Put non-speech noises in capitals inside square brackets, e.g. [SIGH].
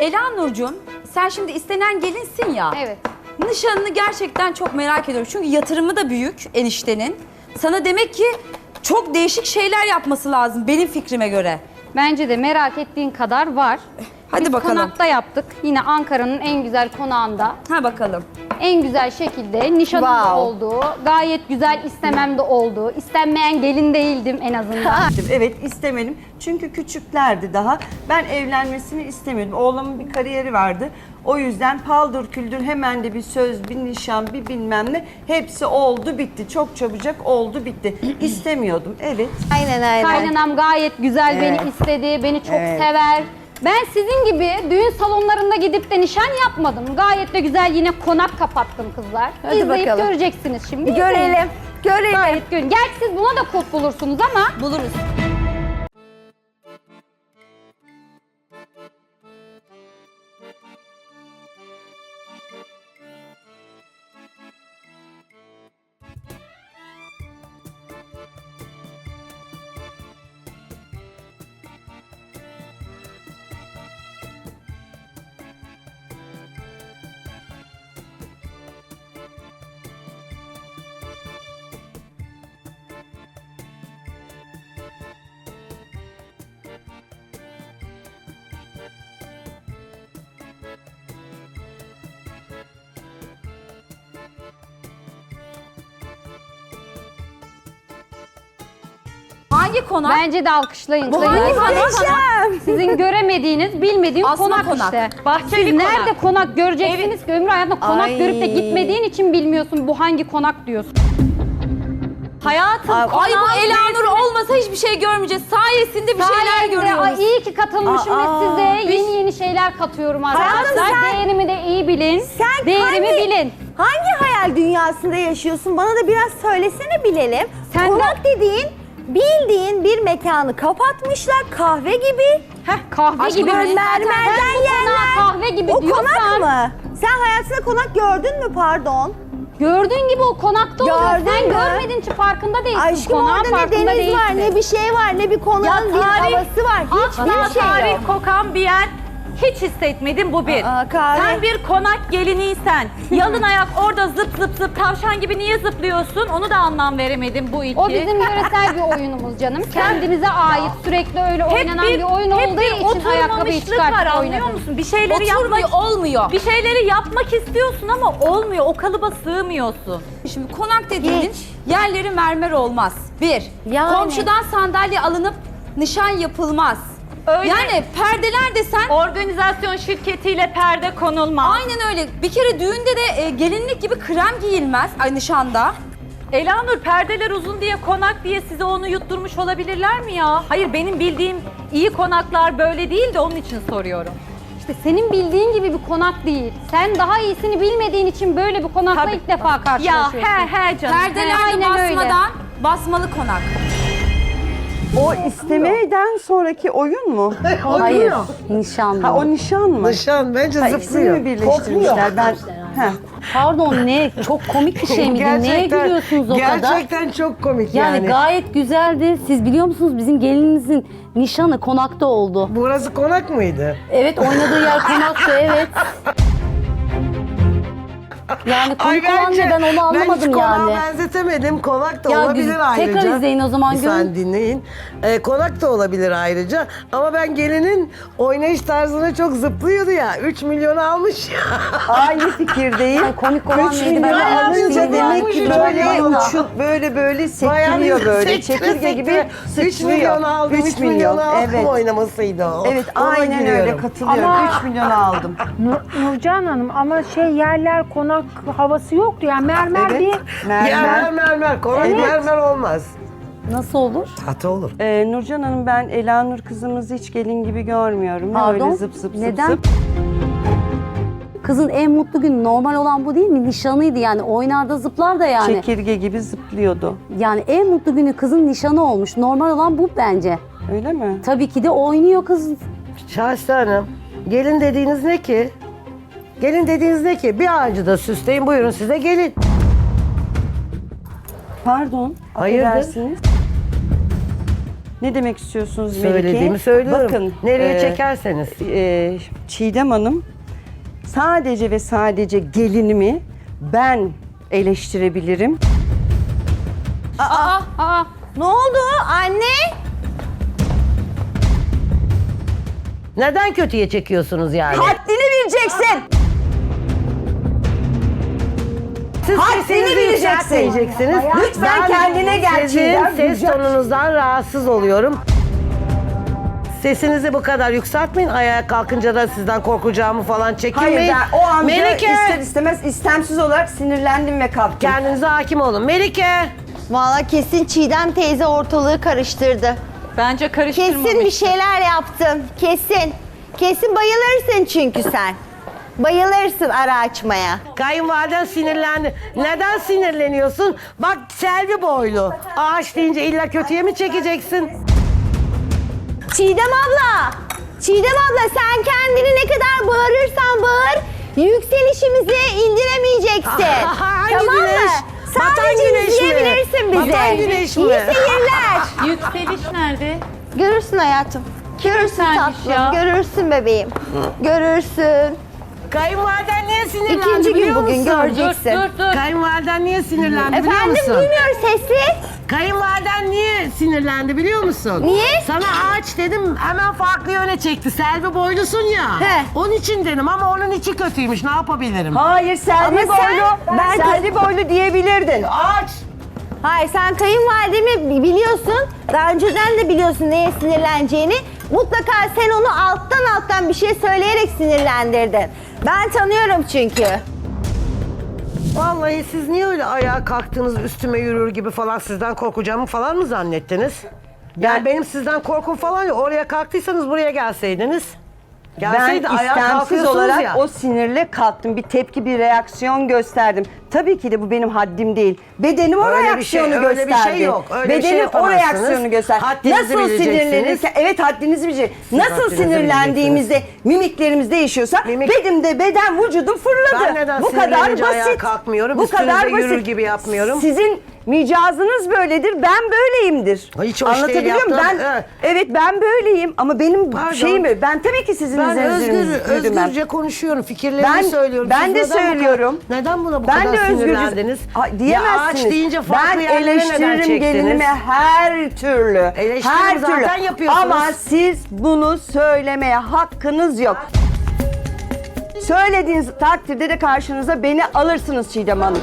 Ela Nurcuğum sen şimdi istenen gelinsin ya. Evet. Nişanını gerçekten çok merak ediyorum. Çünkü yatırımı da büyük eniştenin. Sana demek ki çok değişik şeyler yapması lazım benim fikrime göre. Bence de merak ettiğin kadar var. Hadi Biz bakalım. konakta yaptık. Yine Ankara'nın en güzel konağında. Ha bakalım. En güzel şekilde nişanım da Wow. olduğu, gayet güzel istemem de olduğu, istenmeyen gelin değildim en azından. [LAUGHS] Evet istemedim. Çünkü küçüklerdi daha. Ben evlenmesini istemiyordum. Oğlumun bir kariyeri vardı. O yüzden paldır küldür hemen de bir söz, bir nişan, bir bilmem ne. Hepsi oldu bitti. Çok çabucak oldu bitti. [CLEARS THROAT] İstemiyordum. Evet. Aynen aynen. Kaynanam gayet güzel Evet. beni istedi, beni çok Evet. sever. Ben sizin gibi düğün salonlarında gidip de nişan yapmadım. Gayet de güzel yine konak kapattım kızlar. Hadi İzleyip bakalım. göreceksiniz şimdi. Bir görelim. Görelim. Gayet görün. Gerçi siz buna da kulp bulursunuz ama Buluruz. Hangi konak? bence de alkışlayın. Bu hangi konak? Sizin göremediğiniz, bilmediğiniz Asma konak, konak. işte. Bahçeli Siz konak. nerede konak göreceksiniz ki ömrü hayatında konak Ay. görüp de gitmediğin için bilmiyorsun bu hangi konak diyorsun. Hayatım Ay bu konağın Elanur olmasa hiçbir şey görmeyeceğiz. Sayesinde bir şeyler Sayende, görüyoruz. Ay iyi ki katılmışım ve Aa, size yeni yeni şeyler katıyorum arkadaşlar. Sen- Değerimi de iyi bilin. Sen Değerimi hangi- bilin. Hangi hayal dünyasında yaşıyorsun? Bana da biraz söylesene bilelim. Sen de- Konak dediğin bildiğin bir mekanı kapatmışlar kahve gibi. Kahve Aşkım, gibi. mi? Mermerden yerler. kahve gibi o diyorsan. konak mı? Sen hayatında konak gördün mü pardon? Gördüğün gibi o konakta oluyor. Gördün Sen mü? görmedin için farkında değilsin. Aşkım Konağın orada ne deniz var, değilsin. ne bir şey var, ne bir konağın bir tarih- havası var. Hiçbir şey tarih yok. kokan bir yer hiç hissetmedim bu bir. Aa. Sen bir konak geliniysen [LAUGHS] yalın ayak orada zıp zıp zıp tavşan gibi niye zıplıyorsun onu da anlam veremedim bu iki. O bizim yöresel bir oyunumuz canım. Kendimize ait sürekli öyle oynanan bir, oyun hep olduğu bir için ayakkabıyı çıkartıp var anlıyor oynadım. musun? Bir şeyleri Oturmuyor, yapmak olmuyor. bir şeyleri yapmak istiyorsun ama olmuyor. O kalıba sığmıyorsun. Şimdi konak dediğinin yerleri mermer olmaz. Bir, Yani. komşudan sandalye alınıp nişan yapılmaz. Öyle. Yani perdeler desen Organizasyon şirketiyle perde konulmaz. aynen öyle. Bir kere düğünde de e, gelinlik gibi krem giyilmez ay nişanda. Elanur perdeler uzun diye konak diye size onu yutturmuş olabilirler mi ya? Hayır benim bildiğim iyi konaklar böyle değil de onun için soruyorum. İşte senin bildiğin gibi bir konak değil. Sen daha iyisini bilmediğin için böyle bir konakla Tabii. ilk defa Ya karşılaşıyorsun. he he canım. he. Perdelerde aynen öyle. basmadan basmalı konak. O istemeden sonraki oyun mu? [LAUGHS] Hayır, nişan. Ha o nişan mı? Nişan bence Ha, ikisini zıplıyor. mi birleştirmişler? Ben Heh. Pardon ne? Çok komik bir şey miydi? Neye gülüyorsunuz o kadar? Gerçekten çok komik Yani, yani. gayet güzeldi. Siz biliyor musunuz bizim gelinimizin nişanı konakta oldu. Burası konak mıydı? Evet oynadığı yer [LAUGHS] konaktı evet. Yani komik olan ne ben onu ben hiç anlamadım konağa yani. benzetemedim. Konak da Ya olabilir ayrıca. tekrar izleyin o zaman, Bir görün. saniye dinleyin. Ee, konak da olabilir ayrıca. Ama ben gelinin oynayış tarzına çok zıplıyordu ya. 3 milyonu almış ya. [LAUGHS] Aynı fikirdeyim. Ay, komik olan 3 neydi? milyon alınca anlamadım. demek ki Üç böyle milyon. uçup böyle böyle bir böyle. Çekirge gibi sektire. sıçrıyor. 3 milyon aldım. 3 milyon aldım Evet. oynamasıydı o. Evet Ona aynen öyle gülüyorum. katılıyorum. Ama- 3 milyon aldım. Nur- Nurcan Hanım ama şey yerler konak havası yoktu yani mermer Evet. bir Mermer Mermer. mermer. Konak Evet. mermer olmaz. Nasıl olur? Tahta olur. Ee, Nurcan Hanım ben Elanur kızımızı hiç gelin gibi görmüyorum. Ne Pardon? Öyle zıp zıp Neden? zıp zıp. Kızın en mutlu günü normal olan bu değil mi? Nişanıydı yani. Oynar da zıplar da yani. Çekirge gibi zıplıyordu. Yani en mutlu günü kızın nişanı olmuş. Normal olan bu bence. Öyle mi? Tabii ki de oynuyor kız. Şahsi Hanım, gelin dediğiniz ne ki? Gelin dediğiniz ne ki? Bir ağacı da süsleyin buyurun size gelin. Pardon. Hayırdır? affedersiniz. Ne demek istiyorsunuz Melike? Söylediğimi söylüyorum. Bakın. Nereye e, çekerseniz. e, Çiğdem Hanım sadece ve sadece gelinimi ben eleştirebilirim. Aa, Ne oldu anne? Neden kötüye çekiyorsunuz yani? Haddini bileceksin. Siz haddini sesinizi bileceksin. yükseltmeyeceksiniz. Lütfen Ben kendine gel Sizin Çiğdem, ses güzel. tonunuzdan rahatsız oluyorum. Sesinizi bu kadar yükseltmeyin. Ayağa kalkınca da sizden korkacağımı falan Hayır çekinmeyin. ben o anda Melike, ister istemez istemsiz olarak sinirlendim ve kalktım. kendinize hakim olun. Melike, Valla kesin Çiğdem teyze ortalığı karıştırdı. Bence karıştırmamış. Kesin bir şeyler yaptın. Kesin. Kesin bayılırsın çünkü sen. [LAUGHS] Bayılırsın ara açmaya. kayınvaliden sinirlendi. Neden sinirleniyorsun? Bak Selvi boylu. Ağaç deyince illa kötüye mi çekeceksin? Çiğdem abla. Çiğdem abla sen kendini ne kadar bağırırsan bağır yükselişimizi indiremeyeceksin. [LAUGHS] Hangi tamam güneş? mı? Batan Sadece güneş mi? izleyebilirsin bizi. Batan güneş mi? İyi seyirler. [LAUGHS] Yükseliş nerede? Görürsün hayatım. Görürsün yükselmiş tatlım. ya? Görürsün bebeğim. Görürsün. Kayınvaliden niye sinirlendi İkinci gün biliyor bugün musun? Göreceksin. dur dur. Kayınvaliden niye sinirlendi biliyor Efendim musun? duymuyor sesi. Kayınvaliden niye sinirlendi biliyor musun? Niye? Sana ağaç dedim hemen farklı yöne çekti. Selvi boylusun ya. He. Onun için dedim ama onun içi kötüymüş. Ne yapabilirim? Hayır Selvi Ama sen- boylu. ben- Selvi boylu diyebilirdin. Ağaç. Hayır sen kayınvalidemi bi- biliyorsun. Daha önceden de biliyorsun neye sinirleneceğini. Mutlaka sen onu alttan alttan bir şey söyleyerek sinirlendirdin. Ben tanıyorum çünkü. Vallahi siz niye öyle ayağa kalktınız üstüme yürür gibi falan sizden korkacağımı falan mı zannettiniz? Yani Ben- benim sizden korkum falan yok. Oraya kalktıysanız buraya gelseydiniz. Ben Gelseydi ayağa istemsiz kalkıyorsunuz olarak ya. o sinirle kalktım. Bir tepki, bir reaksiyon gösterdim. Tabii ki de bu benim haddim değil. Bedenim o Öyle bir şey- reaksiyonu öyle bir gösterdi. şey yok. Öyle bir şey Bedenim o yapamazsınız. reaksiyonu gösterdi. Haddinizi Nasıl bileceksiniz. sinirlenirken, evet haddinizi bilecek. Nasıl haddinizi sinirlendiğimizde mimiklerimiz değişiyorsa Mimik- benim de beden vücudum fırladı. Ben neden bu kadar sinirlenince ayağa basit. kalkmıyorum, Bu üstünüze kadar yürür basit. gibi yapmıyorum? Sizin micazınız böyledir. Ben böyleyimdir. Hiç hoş değil Anlatabiliyor muyum? Ben evet. evet ben böyleyim ama benim Pardon. şeyim ben tabii ki sizin Ben özgür, özgürce konuşuyorum. Fikirlerimi Ben- söylüyorum. ben Siz de neden bu söylüyorum. neden buna bu Ben kadar de sinirlendiniz? Ha, Ya diyemezsiniz. ağaç deyince farklı ben eleştiririm gelinime her türlü. Eleştirim her zaten türlü. yapıyorsunuz. Ama siz bunu söylemeye hakkınız yok. Söylediğiniz takdirde de karşınıza beni alırsınız Çiğdem Hanım.